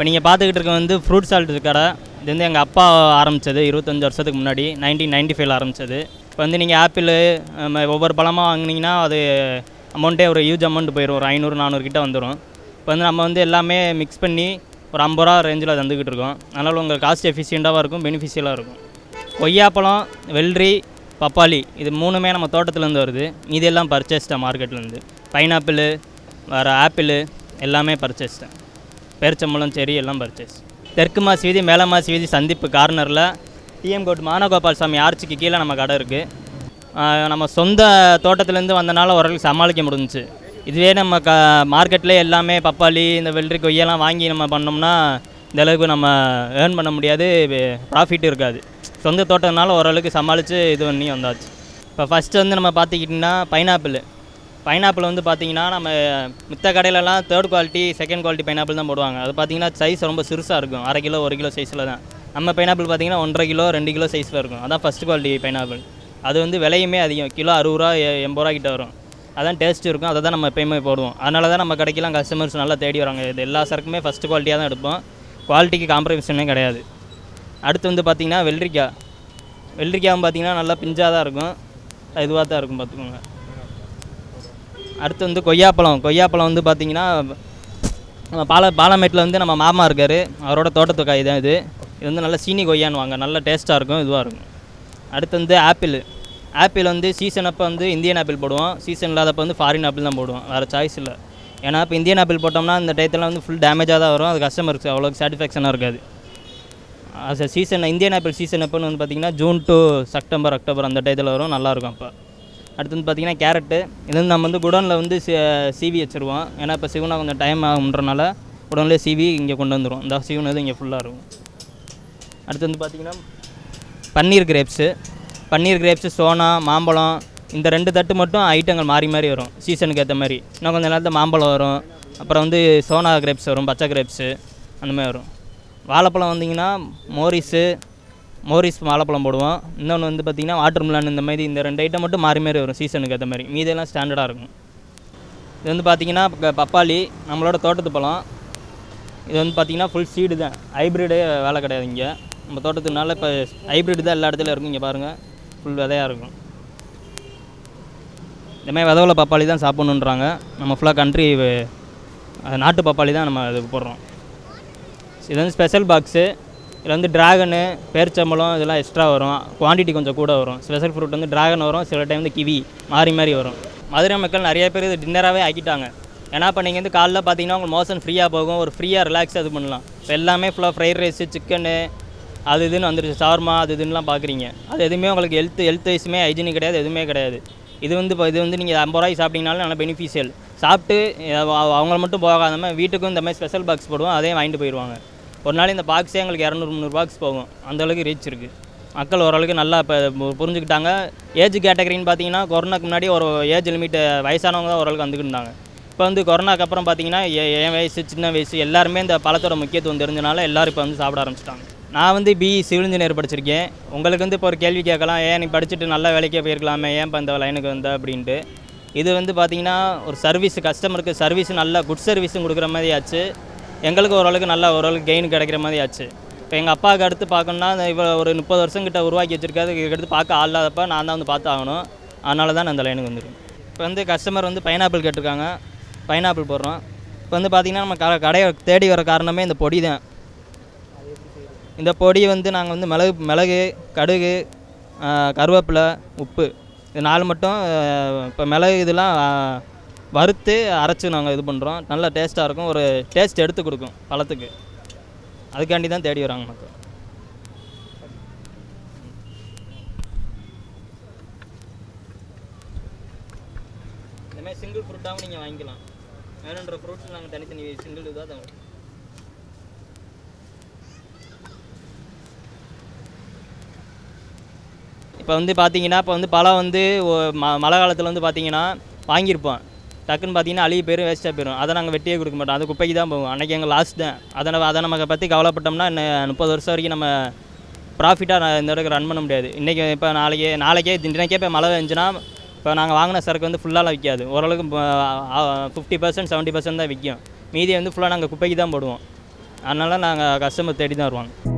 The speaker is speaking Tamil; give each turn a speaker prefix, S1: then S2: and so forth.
S1: இப்போ நீங்கள் பார்த்துக்கிட்டு இருக்க வந்து ஃப்ரூட் சால்ட் கடை. இது வந்து எங்கள் அப்பா ஆரம்பித்தது இருபத்தஞ்சி வருஷத்துக்கு முன்னாடி நைன்டீன் நைன்டி ஃபைவ்ல ஆரம்பித்தது இப்போ வந்து நீங்கள் ஆப்பிள் ஒவ்வொரு பழமாக வாங்குனீங்கன்னா அது அமௌண்ட்டே ஒரு ஹியூஜ் அமௌண்ட் போயிடும் ஒரு ஐநூறு நானூறு கிட்ட வந்துடும் இப்போ வந்து நம்ம வந்து எல்லாமே மிக்ஸ் பண்ணி ஒரு ஐம்பது ரூபா ரேஞ்சில் தந்துக்கிட்டு இருக்கோம். அதனால் உங்களுக்கு காஸ்ட் எஃபிஷியண்ட்டாகவும் இருக்கும் பெனிஃபிஷியலாக இருக்கும். கொய்யாப்பழம் வெள்ளரி பப்பாளி இது மூணுமே நம்ம தோட்டத்துலேருந்து வருது. இதெல்லாம் பர்ச்சேஸ்ட்டேன் மார்க்கெட்லேருந்து பைனாப்பிள் வேறு ஆப்பிள் எல்லாமே பர்ச்சேஸ்ட்டேன் பேரிச்சம்பழம் செரி எல்லாம் பர்ச்சேஸ் தெற்கு மாசி வீதி மேல மாசி வீதி சந்திப்பு கார்னரில் டிஎம் கோட் மானகோபால் சாமி ஆர்ச்சிக்கு கீழே நம்ம கடை இருக்குது நம்ம சொந்த தோட்டத்துலேருந்து வந்தனால ஓரளவுக்கு சமாளிக்க முடிஞ்சிச்சு. இதுவே நம்ம க மார்க்கெட்லேயே எல்லாமே பப்பாளி இந்த வெள்ளரி கொய்யெல்லாம் வாங்கி நம்ம பண்ணோம்னா இந்த அளவுக்கு நம்ம ஏர்ன் பண்ண முடியாது ப்ராஃபிட் இருக்காது. சொந்த தோட்டத்தினால ஓரளவுக்கு சமாளித்து இது பண்ணி வந்தாச்சு. இப்போ ஃபஸ்ட்டு வந்து நம்ம பார்த்துக்கிட்டிங்கன்னா பைனாப்பிள் பைனாப்பிள் வந்து பார்த்தீங்கன்னா நம்ம மித்த கடையிலலாம் third quality second quality pineapple தான் போடுவாங்க. அது பார்த்தீங்கன்னா சைஸ் ரொம்ப சிறுசாக இருக்கும். அரை கிலோ ஒரு கிலோ சைஸில் தான். நம்ம பைனாப்பிள் பார்த்தீங்கன்னா ஒன்றரை கிலோ ரெண்டு கிலோ சைஸில் இருக்கும். அதான் ஃபஸ்ட் குவாலிட்டி பைனாப்பிள் அது வந்து விலையுமே அதிகம். கிலோ அறுபது ரூபா எ- எண்பது ரூபா கிட்ட வரும். அதான் டேஸ்ட் இருக்கும். அதை தான் நம்ம எப்பயுமே போடுவோம். அதனால தான் நம்ம கடைக்கெல்லாம் கஸ்டமர்ஸ் நல்லா தேடி வராங்க. இது எல்லா சரக்குமே ஃபஸ்ட் குவாலிட்டியாக தான் எடுப்போம். குவாலிட்டிக்கு காம்ப்ரமைஷனே கிடையாது. அடுத்து வந்து பார்த்திங்கன்னா வெள்ளரிக்காய். வெள்ளரிக்காயும் பார்த்தீங்கன்னா நல்லா பிஞ்சாக தான் இருக்கும். இதுவாக தான் இருக்கும் பார்த்துக்கோங்க அடுத்து வந்து கொய்யாப்பழம். கொய்யாப்பழம் வந்து பார்த்தீங்கன்னா நம்ம பால பாலமேட்டில் வந்து நம்ம மாமா இருக்கார். அவரோட தோட்டத்துக்காய் தான் இது. இது வந்து நல்லா சீனி கொய்யான்னு வாங்க. நல்ல டேஸ்ட்டாக இருக்கும் இதுவாக இருக்கும். அடுத்து வந்து ஆப்பிள். ஆப்பிள் வந்து சீசன் அப்போ வந்து இந்தியன் ஆப்பிள் போடுவோம். சீசன் இல்லாதப்போ வந்து ஃபாரின் ஆப்பிள் தான் போடுவோம். வேறு சாய்ஸ் இல்லை. ஏன்னா இப்போ இந்தியன் ஆப்பிள் போட்டோம்னா இந்த டயத்தில் வந்து ஃபுல் டேமேஜாக தான் வரும். அது கஸ்டமருக்கு அவ்வளோ சாட்டிஸ்ஃபேக்ஷனாக இருக்காது. அது சீசன் இந்தியன் ஆப்பிள் சீசன் எப்போன்னு வந்து பார்த்தீங்கன்னா ஜூன் டு செப்டம்பர் அக்டோபர் அந்த டயத்தில் வரும். நல்லாயிருக்கும் அப்போ. அடுத்து வந்து பார்த்திங்கன்னா கேரட்டு. இது வந்து நம்ம வந்து குடோனில் வந்து சி சிவி வச்சுருவோம். ஏன்னா இப்போ சிவனா கொஞ்சம் டைம் ஆகுன்றனால குடோன்லேயே சிவி இங்கே கொண்டு வந்துடும் இந்த சிவனது இங்கே ஃபுல்லாக இருக்கும். அடுத்து வந்து பார்த்திங்கன்னா பன்னீர் கிரேப்ஸு பன்னீர் கிரேப்ஸு சோனா மாம்பழம் இந்த ரெண்டு தட்டு மட்டும் ஐட்டங்கள் மாறி மாறி வரும். சீசனுக்கு ஏற்ற மாதிரி. இன்னும் கொஞ்சம் நேரத்தில் மாம்பழம் வரும். அப்புறம் வந்து சோனா கிரேப்ஸ் வரும் பச்சை கிரேப்ஸு அந்த மாதிரி வரும். வாழைப்பழம் வந்தீங்கன்னா மோரிஸு மோரிஸ் வாழைப்பழம் போடுவோம். இன்னொன்று வந்து பார்த்திங்கன்னா வாட்டர் மிலான் இந்த மாதிரி இந்த ரெண்டு ஐட்டம் மட்டும் மாறி மாறி வரும் சீசனுக்கு ஏற்ற மாதிரி. மீதெல்லாம் ஸ்டாண்டர்டாக இருக்கும். இது வந்து பார்த்திங்கன்னா பப்பாளி நம்மளோட தோட்டத்து பழம். இது வந்து பார்த்திங்கன்னா ஃபுல் சீடு தான். ஹைப்ரிடே வேலை கிடையாது இங்கே. நம்ம தோட்டத்துனால இப்போ ஹைப்ரிட் தான் எல்லா இடத்துலையும் இருக்கும். இங்கே பாருங்கள் ஃபுல் விதையாக இருக்கும். இதுமாதிரி விதவில் விதவுல பப்பாளி தான் சாப்பிட்ணுன்றாங்க. நம்ம ஃபுல்லாக கண்ட்ரி நாட்டு பப்பாளி தான் நம்ம இதுக்கு போடுறோம். இது வந்து ஸ்பெஷல் பாக்ஸு இதில் வந்து டிராகனு பேரிச்சம்பழம் இதெல்லாம் எக்ஸ்ட்ரா வரும். குவான்டிட்டி கொஞ்சம் கூட வரும். ஸ்பெஷல் ஃப்ரூட் வந்து டிராகன் வரும். சில டைம் வந்து கிவி மாறி மாறி வரும். மதுரை மக்கள் நிறைய பேர் இது டின்னராகவே ஆக்கிட்டாங்க. ஏன்னா இப்போ நீங்கள் வந்து காலைல பார்த்தீங்கன்னா உங்களுக்கு மோஷன் ஃப்ரீயாக போகும். ஒரு ஃப்ரீயாக ரிலாக்ஸாக இது பண்ணலாம். இப்போ எல்லாமே ஃபுல்லாக ஃப்ரைட் ரைஸு சிக்கனு அது இதுன்னு வந்துருச்சு. சார்மா அது இதுன்னுலாம் பார்க்குறீங்க அது எதுவுமே உங்களுக்கு ஹெல்த் ஹெல்த் வைஸுமே ஹைஜீனிக் கிடையாது எதுவுமே கிடையாது. இது வந்து இப்போ இது வந்து நீங்கள் ஐம்பது ரூபாய்க்கு சாப்பிட்டீங்கனாலும் நல்ல பெனிஃபிஷியல் சாப்பிட்டு அவங்கள மட்டும் போகாதம வீட்டுக்கும் இந்த மாதிரி ஸ்பெஷல் பாக்ஸ் போடுவோம். அதையும் வாங்கிட்டு போயிடுவாங்க ஒரு நாள் இந்த பாக்ஸே எங்களுக்கு இரநூறு முந்நூறு பாக்ஸ் போகும். அந்தளவுக்கு ரீச் இருக்குது மக்கள் ஓரளவுக்கு நல்லா இப்போ புரிஞ்சுக்கிட்டாங்க. ஏஜ் கேட்டகரின்னு பார்த்தீங்கன்னா கொரோனாக்கு முன்னாடி ஒரு ஏஜ் லிமிட் வயசானவங்க தான் ஓரளவுக்கு வந்துக்கிட்டு இருந்தாங்க. இப்போ வந்து கொரோனாக்கு அப்புறம் பார்த்தீங்கன்னா என் வயசு சின்ன வயசு எல்லாருமே இந்த பழத்தோட முக்கியத்துவம் தெரிஞ்சனால எல்லாரும் இப்போ வந்து சாப்பிட ஆரம்பிச்சிட்டாங்க. நான் வந்து பிஇ e. சிவில் இன்ஜினியர் படிச்சிருக்கேன். உங்களுக்கு வந்து இப்போ ஒரு கேள்வி கேட்கலாம் ஏன் நீ படிச்சுட்டு நல்ல வேலைக்கே போயிருக்கலாமே? ஏன் இப்போ இந்த லைனுக்கு வந்த? அப்படின்ட்டு. இது வந்து பார்த்திங்கன்னா ஒரு சர்வீஸ் கஸ்டமருக்கு சர்வீஸ் நல்ல குட் சர்வீஸும் கொடுக்குற மாதிரி ஆச்சு. எங்களுக்கு ஓரளவுக்கு நல்லா ஓரளவுக்கு கெயின் கிடைக்கிற மாதிரி ஆச்சு. இப்போ எங்கள் அப்பாவுக்கு அடுத்து பார்க்கணுன்னா இவ்வளோ ஒரு முப்பது வருஷம் கிட்ட உருவாக்கி வச்சிருக்காது இதுக்கடுத்து பார்க்க ஆள் இல்லாதப்ப நான் தான் வந்து பார்த்து ஆகணும். அதனால தான் நான் அந்த லைனுக்கு வந்துருக்கேன். இப்போ வந்து கஸ்டமர் வந்து பைனாப்பிள் கேட்டிருக்காங்க. பைனாப்பிள் போடுறோம். இப்போ வந்து பார்த்திங்கன்னா நம்ம க கடையை தேடி வர காரணமே இந்த பொடி தான். இந்த பொடி வந்து நாங்கள் வந்து மிளகு மிளகு கடுகு கருவேப்பிலை உப்பு. இது நாலு மட்டும் இப்போ மிளகு இதெல்லாம் வறுத்து அரைச்சி நாங்கள் இது பண்ணுறோம் நல்ல டேஸ்ட்டாக இருக்கும். ஒரு டேஸ்ட் எடுத்து கொடுக்கும் பழத்துக்கு. அதுக்காண்டி தான் தேடி வராங்க மக்கள். இந்த சிங்கிள் ஃப்ரூட்டாகவும் நீங்கள் வாங்கிக்கலாம். வேணுன்ற ஃப்ரூட்ஸ் நாங்கள் தனித்தனி சிங்கிள் இதாக தான் இப்போ வந்து பார்த்தீங்கன்னா இப்போ வந்து பழம் வந்து ம மழை காலத்தில் வந்து பார்த்தீங்கன்னா வாங்கியிருப்போம். டக்குன்னு பார்த்தீங்கன்னா அழுகி போயிடும் வேஸ்ட்டாக போயிடும் அதை நாங்கள் வெட்டியே கொடுக்க மாட்டோம். அது குப்பைக்கு தான் போகும். அன்றைக்கி எங்கள் லாஸ்ட் தான். அதை நம்ம அதை நம்ம பற்றி கவலைப்பட்டோம்னா இன்னும் முப்பது வருஷம் வரைக்கும் நம்ம ப்ராஃபிட்டாக இந்த இடத்துக்கு ரன் பண்ண முடியாது. இன்றைக்கி இப்போ நாளைக்கே நாளைக்கே இன்றைக்கே இப்போ மழை பெஞ்சுன்னா இப்போ நாங்கள் வாங்கின சரக்கு வந்து ஃபுல்லாலாம் விற்காது. ஓரளவுக்கு ஃபிஃப்டி பர்சன்ட் செவன்ட்டி பர்சன்ட் தான் விற்கும். மீதி வந்து ஃபுல்லாக நாங்கள் குப்பைக்கு தான் போடுவோம். அதனால் நாங்கள் கஸ்டமர் தேடி தான் வருவாங்க.